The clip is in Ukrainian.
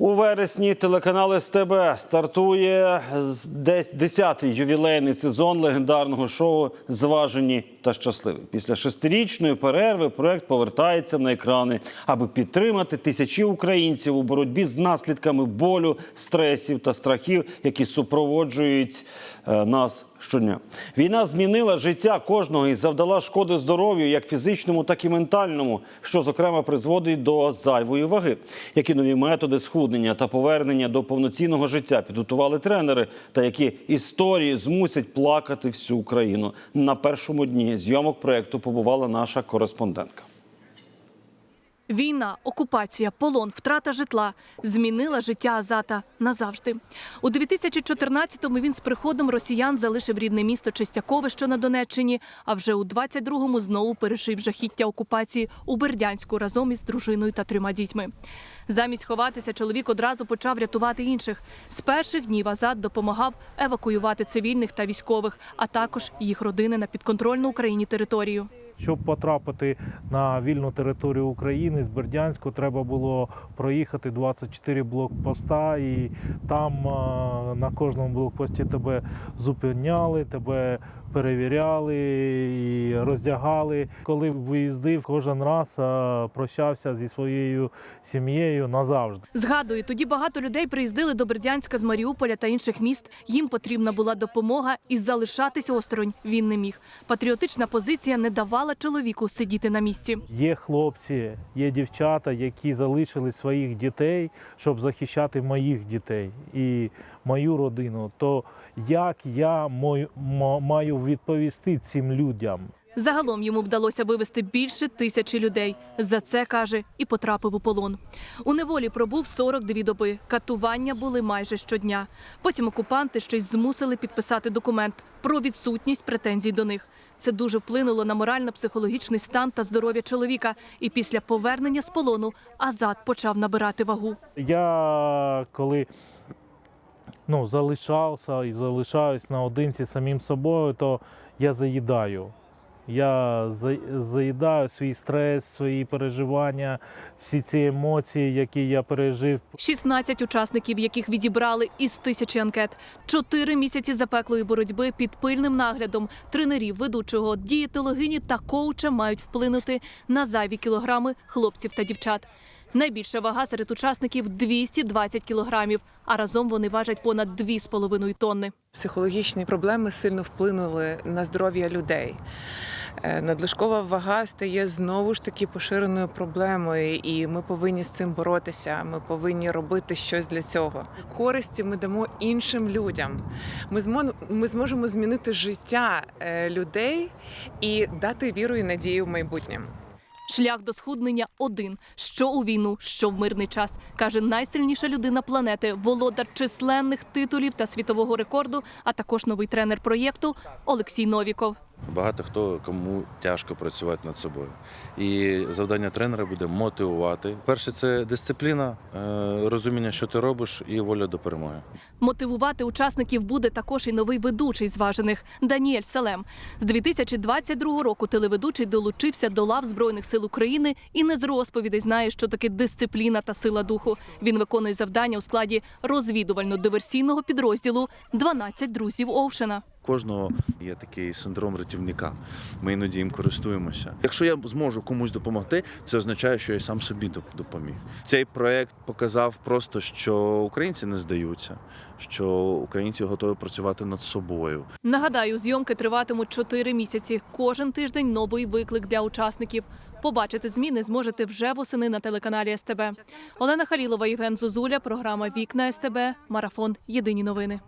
У вересні телеканал СТБ стартує десь 10-й ювілейний сезон легендарного шоу Зважені та щасливі. Після шестирічної перерви проект повертається на екрани, аби підтримати тисячі українців у боротьбі з наслідками болю, стресів та страхів, які супроводжують е, нас щодня. Війна змінила життя кожного і завдала шкоди здоров'ю, як фізичному, так і ментальному, що зокрема призводить до зайвої ваги. Які нові методи схуднення та повернення до повноцінного життя підготували тренери, та які історії змусять плакати всю Україну. На першому дні зйомок проекту побувала наша кореспондентка. Війна, окупація, полон, втрата житла змінила життя Азата назавжди. У 2014-му він з приходом росіян залишив рідне місто Чистякове, що на Донеччині, а вже у 22-му знову перешив жахіття окупації у Бердянську разом із дружиною та трьома дітьми. Замість ховатися, чоловік одразу почав рятувати інших. З перших днів Азат допомагав евакуювати цивільних та військових, а також їх родини на підконтрольну Україні територію. Щоб потрапити на вільну територію України з Бердянську, треба було проїхати 24 блокпоста, і там на кожному блокпості тебе зупиняли, тебе перевіряли і роздягали. Коли виїздив, кожен раз прощався зі своєю сім'єю назавжди. Згадую, тоді багато людей приїздили до Бердянська з Маріуполя та інших міст. Їм потрібна була допомога, і залишатись осторонь він не міг. Патріотична позиція не давала чоловіку сидіти на місці. Є хлопці, є дівчата, які залишили своїх дітей, щоб захищати моїх дітей і мою родину. То як я маю відповісти цим людям? Загалом йому вдалося вивезти більше тисячі людей. За це каже і потрапив у полон. У неволі пробув 42 доби. Катування були майже щодня. Потім окупанти ще й змусили підписати документ про відсутність претензій до них. Це дуже вплинуло на морально-психологічний стан та здоров'я чоловіка. І після повернення з полону Азат почав набирати вагу. Я коли ну, залишався і залишаюсь наодинці самим собою, то я заїдаю. Я заїдаю свій стрес, свої переживання, всі ці емоції, які я пережив 16 учасників, яких відібрали із тисячі анкет. Чотири місяці запеклої боротьби під пильним наглядом тренерів, ведучого, дієтологині та коуча мають вплинути на зайві кілограми хлопців та дівчат. Найбільша вага серед учасників 220 кілограмів, а разом вони важать понад 2,5 тонни. Психологічні проблеми сильно вплинули на здоров'я людей. Е, Надлишкова вага стає знову ж таки поширеною проблемою, і ми повинні з цим боротися. Ми повинні робити щось для цього. Користі ми дамо іншим людям. Ми ми зможемо змінити життя е, людей і дати віру і надію в майбутнє. Шлях до схуднення один: що у війну, що в мирний час, каже найсильніша людина планети, володар численних титулів та світового рекорду, а також новий тренер проєкту Олексій Новіков. Багато хто кому тяжко працювати над собою. І завдання тренера буде мотивувати. Перше, це дисципліна, е, розуміння, що ти робиш, і воля до перемоги. Мотивувати учасників буде також і новий ведучий зважених Даніель Салем. З 2022 року телеведучий долучився до лав Збройних сил України і не з розповідей знає, що таке дисципліна та сила духу. Він виконує завдання у складі розвідувально-диверсійного підрозділу «12 друзів Оушена. Кожного є такий синдром рятівника. Ми іноді їм користуємося. Якщо я зможу комусь допомогти, це означає, що я сам собі доп- допоміг. Цей проект показав просто, що українці не здаються, що українці готові працювати над собою. Нагадаю, зйомки триватимуть 4 місяці. Кожен тиждень новий виклик для учасників. Побачити зміни зможете вже восени на телеканалі СТБ. Олена Халілова, Євген Зозуля, програма Вікна СТБ, Марафон. Єдині новини.